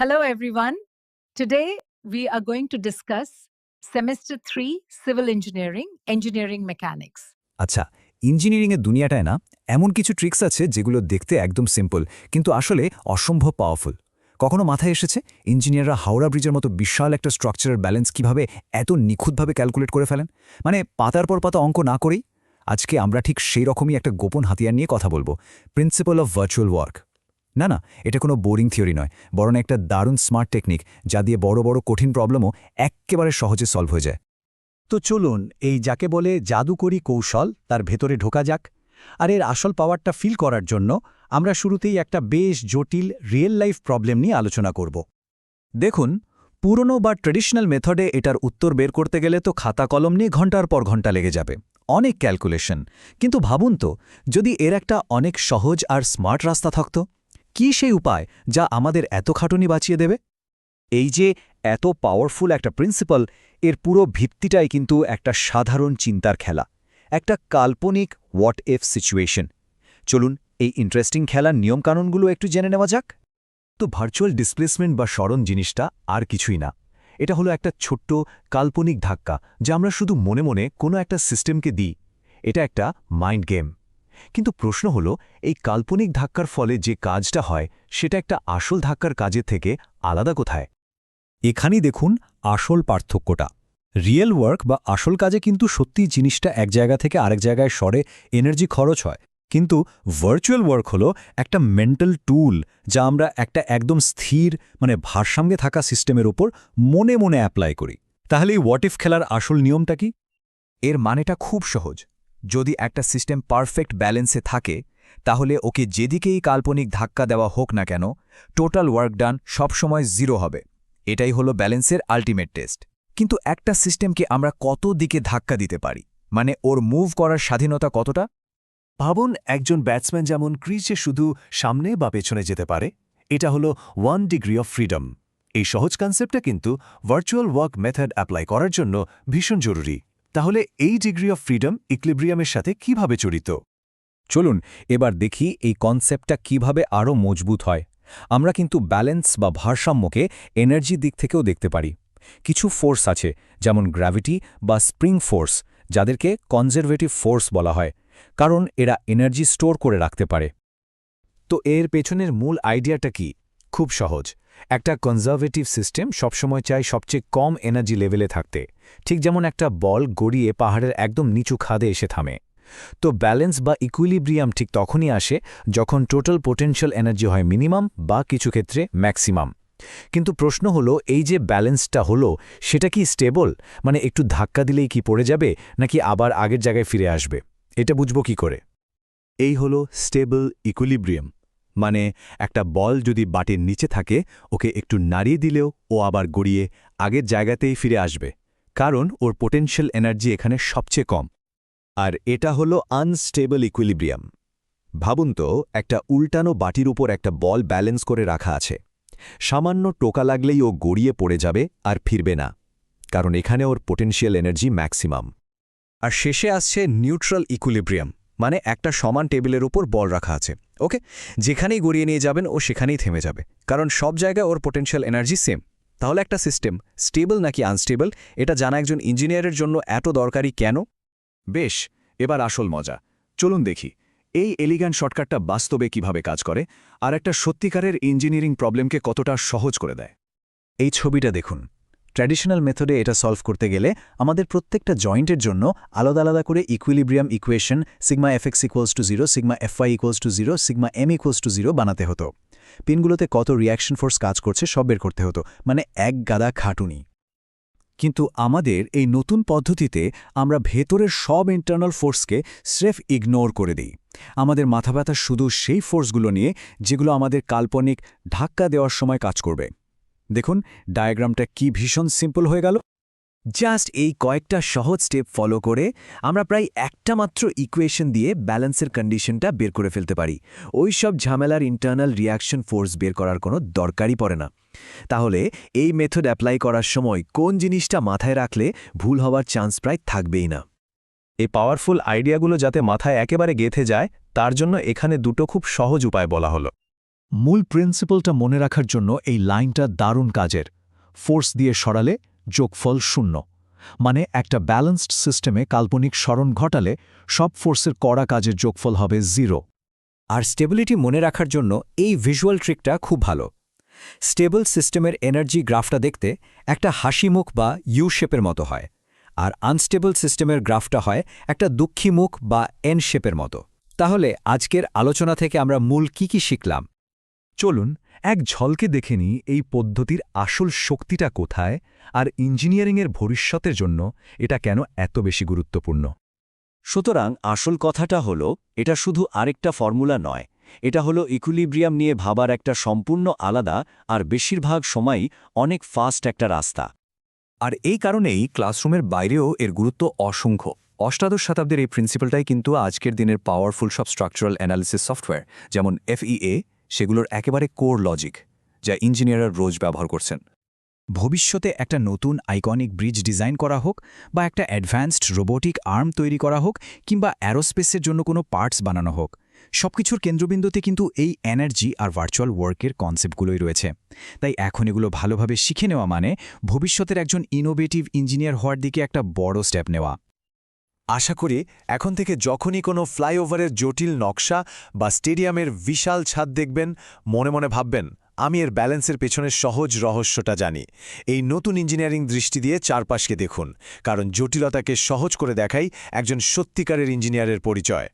Hello, everyone. Today, we are going to discuss semester three civil engineering, engineering mechanics. আচ্ছা ইঞ্জিনিয়ারিংয়ের দুনিয়াটায় না এমন কিছু ট্রিক্স আছে যেগুলো দেখতে একদম সিম্পল কিন্তু আসলে অসম্ভব পাওয়ারফুল কখনো মাথায় এসেছে? ইঞ্জিনিয়াররা হাওড়া ব্রিজের মতো বিশাল একটা স্ট্রাকচারের ব্যালেন্স কীভাবে এত নিখুঁতভাবে ক্যালকুলেট করে ফেলেন? মানে পাতার পর পাতা অঙ্ক না করেই? আজকে আমরা ঠিক সেই রকমই একটা গোপন হাতিয়ার নিয়ে কথা বলব। প্রিন্সিপাল অফ ভার্চুয়াল ওয়ার্ক না না, এটা কোনো বোরিং থিওরি নয়, বরং একটা দারুণ স্মার্ট টেকনিক যা দিয়ে বড় বড় কঠিন প্রবলেমও এক্কেবারে সহজে সলভ হয়ে যায়। তো চলুন, এই যাকে বলে জাদুকরি কৌশল তার ভেতরে ঢোকা যাক, আর এর আসল পাওয়ারটা ফিল করার জন্য আমরা শুরুতেই একটা বেশ জটিল রিয়েল লাইফ প্রবলেম নিয়ে আলোচনা করব। দেখুন, পুরনো বা ট্রেডিশনাল মেথডে এটার উত্তর বের করতে গেলে তো খাতা কলম নিয়ে ঘণ্টার পর ঘণ্টা লেগে যাবে, অনেক ক্যালকুলেশন। কিন্তু ভাবুন তো, যদি এর একটা অনেক সহজ আর স্মার্ট রাস্তা থাকত? কি সেই উপায় যা আমাদের এত খাটুনি বাঁচিয়ে দেবে? এই যে এত পাওয়ারফুল একটা প্রিন্সিপাল এর পুরো ভিত্তিটাই কিন্তু একটা সাধারণ চিন্তার খেলা, একটা কাল্পনিক হোয়াট এফ সিচুয়েশন চলুন এই ইন্টারেস্টিং খেলার নিয়মকানুনগুলো একটু জেনে নেওয়া যাক। তো ভার্চুয়াল ডিসপ্লেসমেন্ট বা স্মরণ জিনিসটা আর কিছুই না। এটা হলো একটা ছোট্ট কাল্পনিক ধাক্কা যা আমরা শুধু মনে মনে কোনো একটা সিস্টেমকে দিই। এটা একটা মাইন্ড গেম কিন্তু প্রশ্ন হল, এই কাল্পনিক ধাক্কার ফলে যে কাজটা হয়, সেটা একটা আসল ধাক্কার কাজের থেকে আলাদা কোথায়? এখানেই দেখুন আসল পার্থক্যটা। রিয়েল ওয়ার্ক বা আসল কাজে কিন্তু সত্যি জিনিসটা এক জায়গা থেকে আরেক জায়গায় সরে, এনার্জি খরচ হয়। কিন্তু ভার্চুয়াল ওয়ার্ক হলো একটা মেন্টাল টুল যা আমরা একটা একদম স্থির মানে ভারসাম্যে থাকা সিস্টেমের ওপর মনে মনে অ্যাপ্লাই করি। তাহলে এই হোয়াট ইফ খেলার আসল নিয়মটা কি? এর মানেটা খুব সহজ। যদি একটা সিস্টেম পারফেক্ট ব্যালেন্সে থাকে, তাহলে ওকে যেদিকেই কাল্পনিক ধাক্কা দেওয়া হোক না কেন, টোটাল ওয়ার্ক ডান সবসময় জিরো হবে। এটাই হলো ব্যালেন্সের আল্টিমেট টেস্ট। কিন্তু একটা সিস্টেমকে আমরা কত দিকে ধাক্কা দিতে পারি? মানে ওর মুভ করার স্বাধীনতা কতটা? ভাবুন, একজন ব্যাটসম্যান যেমন ক্রিজে শুধু সামনে বা পেছনে যেতে পারে, এটা হলো ওয়ান ডিগ্রি অফ ফ্রিডম এই সহজ কনসেপ্টটা কিন্তু ভার্চুয়াল ওয়ার্ক মেথড অ্যাপ্লাই করার জন্য ভীষণ জরুরি। তাহলে এই ডিগ্রি অফ ফ্রিডম ইক্লিব্রিয়ামের সাথে কীভাবে জড়িত? চলুন, এবার দেখি এই কনসেপ্টটা কীভাবে আরও মজবুত হয়। আমরা কিন্তু ব্যালেন্স বা ভারসাম্যকে এনার্জি দিক থেকেও দেখতে পারি। কিছু ফোর্স আছে, যেমন গ্র্যাভিটি বা স্প্রিং ফোর্স যাদেরকে কনজারভেটিভ ফোর্স বলা হয়, কারণ এরা এনার্জি স্টোর করে রাখতে পারে। তো এর পেছনের মূল আইডিয়াটা কি? খুব সহজ। একটা কনজারভেটিভ সিস্টেম সবসময় চায় সবচেয়ে কম এনার্জি লেভেলে থাকতে। ঠিক যেমন একটা বল গড়িয়ে পাহাড়ের একদম নিচু খাদে এসে থামে। তো ব্যালেন্স বা ইকুইলিব্রিয়াম ঠিক তখনই আসে যখন টোটাল পোটেনশিয়াল এনার্জি হয় মিনিমাম বা কিছু ক্ষেত্রে ম্যাক্সিমাম কিন্তু প্রশ্ন হলো, এই যে ব্যালেন্সটা হলো, সেটা কি স্টেবল মানে একটু ধাক্কা দিলেই কি পড়ে যাবে, নাকি আবার আগের জায়গায় ফিরে আসবে? এটা বুঝব কি করে? এই হলো স্টেবল ইকুইলিব্রিয়াম মানে একটা বল যদি বাটির নিচে থাকে, ওকে একটু নাড়িয়ে দিলেও ও আবার গড়িয়ে আগের জায়গাতেই ফিরে আসবে, কারণ ওর পোটেনশিয়াল এনার্জি এখানে সবচেয়ে কম। আর এটা হলো আনস্টেবল ইকুইলিব্রিয়াম ভাবুন তো, একটা উল্টানো বাটির উপর একটা বল ব্যালেন্স করে রাখা আছে। সামান্য টোকা লাগলেই ও গড়িয়ে পড়ে যাবে আর ফিরবে না, কারণ এখানে ওর পোটেনশিয়াল এনার্জি ম্যাক্সিমাম আর শেষে আসছে নিউট্রাল ইকুইলিব্রিয়াম মানে একটা সমান টেবিলের উপর বল রাখা আছে, ওকে? যেখানেই গড়িয়ে নিয়ে যাবেন, ও সেখানেই থেমে যাবে। কারণ সব জায়গায় ওর পোটেনশিয়াল এনার্জি সেম তাহলে একটা সিস্টেম স্টেবল নাকি আনস্টেবল এটা জানা একজন ইঞ্জিনিয়ারের জন্য এত দরকারি কেন? বেশ, এবার আসল মজা। চলুন দেখি, এই এলিগ্যান্ট শর্টকাটটা বাস্তবে কীভাবে কাজ করে, আর একটা সত্যিকারের ইঞ্জিনিয়ারিং প্রবলেমকে কতটা সহজ করে দেয়। এই ছবিটা দেখুন। ট্র্যাডিশনাল মেথডে এটা সলভ করতে গেলে আমাদের প্রত্যেকটা জয়েন্টের জন্য আলাদা আলাদা করে equilibrium equation sigma F x equals to zero sigma F y equals to zero sigma M equals to zero বানাতে হতো। পিনগুলোতে কত রিয়াকশন ফোর্স কাজ করছে সব বের করতে হতো মানে এক গাদা খাটুনি। কিন্তু আমাদের এই নতুন পদ্ধতিতে আমরা ভেতরের সব ইন্টারনাল ফোর্সকে স্রেফ ইগনোর করে দিই। আমাদের মাথা ব্যথা শুধু সেই ফোর্সগুলো নিয়ে যেগুলো আমাদের কাল্পনিক ধাক্কা দেওয়ার সময় কাজ করবে। দেখুন ডায়াগ্রামটা কি ভীষণ সিম্পল হয়ে গেল। জাস্ট এই কয়েকটা সহজ স্টেপ ফলো করে আমরা প্রায় একটা মাত্র ইকুয়েশন দিয়ে ব্যালেন্সের কন্ডিশনটা বের করে ফেলতে পারি। ওই সব ঝামেলার ইন্টারনাল রিয়াকশন ফোর্স বের করার কোনো দরকারই পড়ে না। তাহলে এই মেথড অ্যাপ্লাই করার সময় কোন জিনিসটা মাথায় রাখলে ভুল হওয়ার চান্স প্রায় থাকবেই না। এই পাওয়ারফুল আইডিয়াগুলো যাতে মাথায় একেবারে গেঁথে যায়, তার জন্য এখানে দুটো খুব সহজ উপায় বলা হলো। মূল প্রিন্সিপালটা মনে রাখার জন্য এই লাইনটা দারুণ কাজের। ফোর্স দিয়ে সরালে যোগফল শূন্য। মানে একটা ব্যালেন্সড সিস্টেমে কাল্পনিক স্মরণ ঘটালে সব ফোর্সের কড়া কাজের যোগফল হবে জিরো। আর স্টেবিলিটি মনে রাখার জন্য এই ভিজুয়াল ট্রিকটা খুব ভালো। স্টেবল সিস্টেমের এনার্জি গ্রাফটা দেখতে একটা হাসিমুখ বা ইউ শেপের মতো হয়। আর আনস্টেবল সিস্টেমের গ্রাফটা হয় একটা দুঃখী মুখ বা এন শেপের মতো। তাহলে আজকের আলোচনা থেকে আমরা মূল কি কি শিখলাম? চলুন এক ঝলকে দেখে নিই এই পদ্ধতির আসল শক্তিটা কোথায় আর ইঞ্জিনিয়ারিংয়ের ভবিষ্যতের জন্য এটা কেন এত বেশি গুরুত্বপূর্ণ। সুতরাং আসল কথাটা হলো এটা শুধু আরেকটা ফর্মুলা নয় এটা হলো ইকুলিব্রিয়াম নিয়ে ভাবার একটা সম্পূর্ণ আলাদা আর বেশিরভাগ সময়ই অনেক ফাস্ট একটা রাস্তা। আর এই কারণেই ক্লাসরুমের বাইরেও এর গুরুত্ব অসংখ্য। অষ্টাদশ শতাব্দীর এই প্রিন্সিপালটাই কিন্তু আজকের দিনের পাওয়ারফুল সব স্ট্রাকচারাল অ্যানালিসিস সফটওয়্যার যেমন এফইএ সেগুলোর একেবারে কোর লজিক, যা ইঞ্জিনিয়াররা রোজ ব্যবহার করছেন। ভবিষ্যতে একটা নতুন আইকনিক ব্রিজ ডিজাইন করা হোক বা একটা অ্যাডভান্সড রোবোটিক আর্ম তৈরি করা হোক কিংবা অ্যারোস্পেসের জন্য কোনো পার্টস বানানো হোক। সবকিছুর কেন্দ্রবিন্দুতে কিন্তু এই এনার্জি আর ভার্চুয়াল ওয়ার্কের কনসেপ্টগুলোই রয়েছে। তাই এখন এগুলো ভালোভাবে শিখে নেওয়া মানে ভবিষ্যতের একজন ইনোভেটিভ ইঞ্জিনিয়ার হওয়ার দিকে একটা বড় স্টেপ নেওয়া। আশা করি এখন থেকে যখনই কোনো ফ্লাইওভারের জটিল নকশা বা স্টেডিয়ামের বিশাল ছাদ দেখবেন, মনে মনে ভাববেন, আমি এর ব্যালেন্সের পেছনের সহজ রহস্যটা জানি। এই নতুন ইঞ্জিনিয়ারিং দৃষ্টি দিয়ে চারপাশকে দেখুন, কারণ জটিলতাকে সহজ করে দেখাই একজন সত্যিকারের ইঞ্জিনিয়ারের পরিচয়।